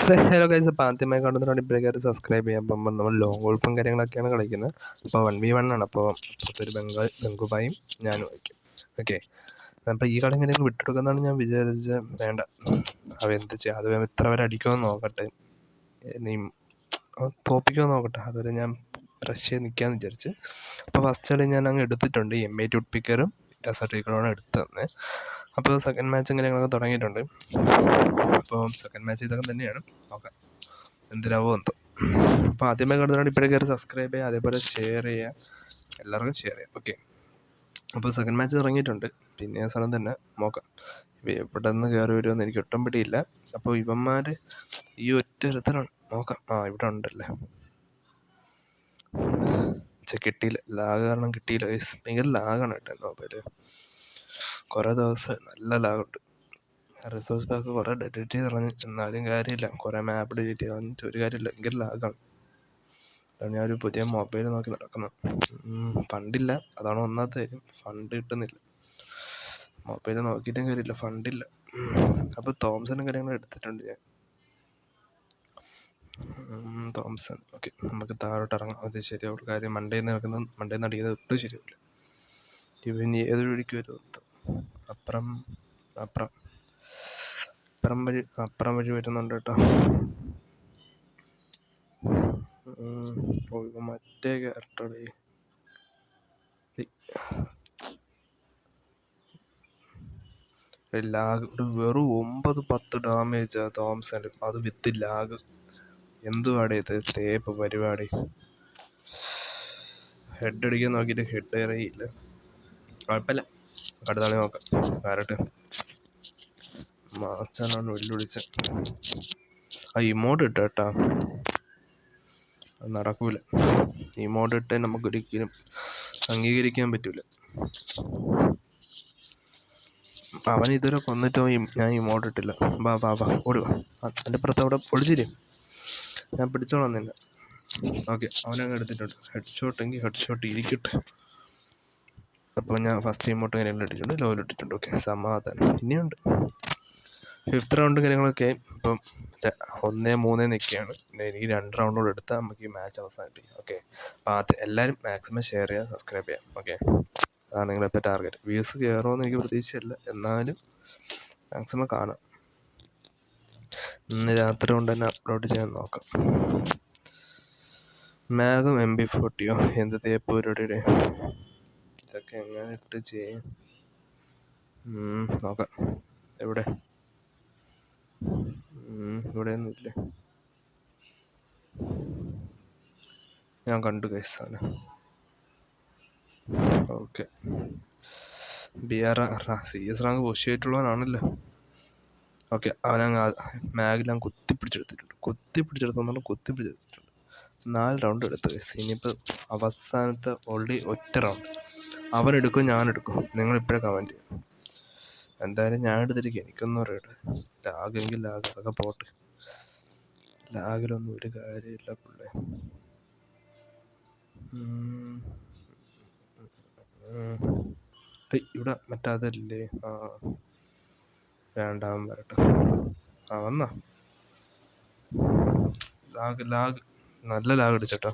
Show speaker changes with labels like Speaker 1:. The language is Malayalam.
Speaker 1: ഹലോ ഗൈസ് അപ്പോൾ ആദ്യമായി കാണുന്നവരാണ് ഇപ്പോഴേക്കാർ സബ്സ്ക്രൈബ് ചെയ്യാം. അപ്പം നമ്മൾ ലോങ് ഗോൾഫും കാര്യങ്ങളൊക്കെയാണ് കളിക്കുന്നത്. അപ്പോൾ വൺ വി വൺ ആണ്. അപ്പോൾ ഒരു ബംഗാൾ ബംഗുബായും ഞാനും വയ്ക്കും ഓക്കെ അപ്പോൾ ഈ കളി ഇങ്ങനെ വിട്ടെടുക്കുന്നതാണ് ഞാൻ വിചാരിച്ചത്. വേണ്ട. അവ എന്ത് ചെയ്യാം? അത് എത്ര വരെ അടിക്കുമെന്ന് നോക്കട്ടെ. ഇനി തോപ്പിക്കുമോ നോക്കട്ടെ. അതുവരെ ഞാൻ റഷ് ചെയ്ത് നിൽക്കാമെന്ന് വിചാരിച്ച്. അപ്പോൾ ഫസ്റ്റ് കളി ഞാൻ അങ്ങ് എടുത്തിട്ടുണ്ട്. എം എ ടൂട്ട് പിക്കറും ഡെസർട്ടിക്കറുമാണ് എടുത്തു തന്നെ അപ്പോൾ സെക്കൻഡ് മാച്ചും കാര്യങ്ങളൊക്കെ തുടങ്ങിയിട്ടുണ്ട്. അപ്പോൾ സെക്കൻഡ് മാച്ച് ഇതൊക്കെ തന്നെയാണ്. നോക്കാം എന്തിനാവോ എന്തോ. അപ്പോൾ ആദ്യമേ കണ്ടതാണ് ഇപ്പോഴേ കയറി സബ്സ്ക്രൈബ് ചെയ്യുക അതേപോലെ ഷെയർ ചെയ്യുക. എല്ലാവർക്കും ഷെയർ ചെയ്യാം. ഓക്കെ അപ്പോൾ സെക്കൻഡ് മാച്ച് തുടങ്ങിയിട്ടുണ്ട്. പിന്നെ സ്ഥലം തന്നെ നോക്കാം. പെട്ടെന്ന് കയറി വരുമെന്ന് എനിക്ക് ഒട്ടും പിടിയില്ല. അപ്പോൾ ഇവന്മാർ ഈ ഒറ്റ ഒരുത്തരാണ്. നോക്കാം. ആ ഇവിടെ ഉണ്ടല്ലേ. പക്ഷെ കിട്ടിയില്ല. ലാഗ് കാരണം കിട്ടിയില്ല. ഭയങ്കര ലാഗാണ് കേട്ടോ മൊബൈൽ. കുറേ ദിവസം നല്ല ലാഗുണ്ട് റിസോഴ്സ് പാക്ക് കുറേ ഡിലീറ്റ് ചെയ്ത് കളഞ്ഞു. എന്നാലും കാര്യമില്ല. കുറേ മാപ്പ് ഡിലീറ്റ് ചെയ്ത് കളഞ്ഞിട്ട് ഒരു കാര്യമില്ല ഭയങ്കര ലാഗാണ് അതാണ് ഞാനൊരു പുതിയ മൊബൈൽ നോക്കി നടക്കുന്നത് ഫണ്ടില്ല അതാണ് ഒന്നാമത്തെ കാര്യം. ഫണ്ട് കിട്ടുന്നില്ല. മൊബൈൽ നോക്കിയിട്ടും കാര്യമില്ല. ഫണ്ടില്ല അപ്പോൾ തോംസണും കാര്യങ്ങളും എടുത്തിട്ടുണ്ട് ഞാൻ. തോംസൺ ഓക്കെ നമുക്ക് താഴോട്ട് ഇറങ്ങാം. അത് ശരിയാവും കാര്യം മണ്ടയിൽ നിന്ന് കിടക്കുന്നത് മണ്ടയിൽ നിന്ന് അടിക്കുന്നത് ഒട്ടും ശരിയാവില്ല. ഇവൻ ഏതൊരു വഴിക്ക് വരും? അപ്പുറം അപ്പുറം. അപ്പുറം വഴി അപ്പുറം വഴി വരുന്നുണ്ട് കേട്ടോ. മറ്റേ ക്യാരക്ടറേ ലാഗ് വെറും ഒമ്പത് പത്ത് ആ തോംസൺ അത് വിത്ത് ലാഗ്. എന്തുവാടേ ഇത്? തേപ്പ് പരിപാടി. ഹെഡ് അടിക്കാൻ നോക്കിയിട്ട് ഹെഡ് ഇറങ്ങിയില്ല കുഴപ്പമില്ല. അടുത്ത കളി നോക്കാം. വരട്ടെ. മാച്ചാനാണ് വെല്ലുവിളിച്ച ആ ഇമോട്ട് ഇട്ട കേട്ടാ നടക്കൂല. ഇമോട്ട് ഇട്ടേ നമുക്കൊരിക്കലും അംഗീകരിക്കാൻ പറ്റൂല. അവൻ ഇതുവരെ കൊന്നിട്ടോ ഞാൻ ഇമോട്ട് ഇട്ടില്ല. വാ വാ വാ ഓടുക എന്റെ പുറത്ത് അവിടെ പൊളിച്ചില്ലേ ഞാൻ പിടിച്ചോളാം നിന്നെ. ഓക്കെ അവനങ്ങ് എടുത്തിട്ടുണ്ട്. ഹെഡ് ഷോട്ട് എങ്കിൽ ഹെഡ് ഷോട്ട് ഇരിക്കട്ടെ. അപ്പോൾ ഞാൻ ഫസ്റ്റ് ഇമോട്ട് ഇങ്ങനെ ഇട്ടിട്ടുണ്ട് ലോയിൽ ഇട്ടിട്ടുണ്ട്. ഓക്കെ സമാധാനം. ഇനിയുണ്ട്. ഫിഫ്ത്ത് റൗണ്ട് കാര്യങ്ങളൊക്കെ ഇപ്പം ഒന്നേ മൂന്നേ നിൽക്കുകയാണ് എനിക്ക് രണ്ട് റൗണ്ട് കൂടെ എടുത്താൽ നമുക്ക് ഈ മാച്ച് അവസാനിപ്പിക്കാം. ഓക്കെ? അപ്പോൾ അത് എല്ലാവരും മാക്സിമം ഷെയർ ചെയ്യുക സബ്സ്ക്രൈബ് ചെയ്യാം ഓക്കെ? അതാണ് നിങ്ങളിപ്പോൾ ടാർഗറ്റ്. വ്യൂസ് കയറുമെന്ന് എനിക്ക് പ്രതീക്ഷയില്ല. എന്നാലും മാക്സിമം കാണാം. ഇന്ന് രാത്രി കൊണ്ട് തന്നെ അപ്ലോഡ് ചെയ്യാൻ നോക്കാം. മാഗും എം ബി ഫോർട്ടിയോ? എന്ത് തേപ്പ് പരിപാടിയുടെ? ഇതൊക്കെ എങ്ങനെ ഇട്ട് ചെയ്യും? നോക്കാം. എവിടെ? ഇവിടെ ഇല്ലേ. ഞാൻ കണ്ടു കൈസാണ് okay B R C S rank പോഷിയായിട്ടുള്ളവനാണല്ലോ okay അവനങ്ങ് മാഗിൽ കുത്തി പിടിച്ചെടുത്തിട്ടുണ്ട് കുത്തി പിടിച്ചെടുത്തോന്നാണ് കുത്തി പിടിച്ചെടുത്തിട്ടുണ്ട് നാല് റൗണ്ട് എടുത്തു ഇനിയിപ്പോൾ അവസാനത്തെ ഓൾറെഡി ഒറ്റ റൗണ്ട് അവൻ എടുക്കും നിങ്ങൾ ഇപ്പോഴേ കമന്റ് ചെയ്യും. എന്തായാലും ഞാൻ എടുത്തിരിക്കുക എനിക്കൊന്നും അറിയട്ടെ ലാഗെങ്കിൽ ലാഗ് അതൊക്കെ പോട്ടെ. ലാഗിലൊന്നും ഒരു കാര്യമില്ല പുള്ളേ. ഇവിടെ മറ്റതല്ലേ ആ. വേണ്ടാവും വരട്ടെ ആ വന്നാ. ലാഗ് ലാഗ് നല്ല ലാഗ് അടിച്ചേട്ടാ.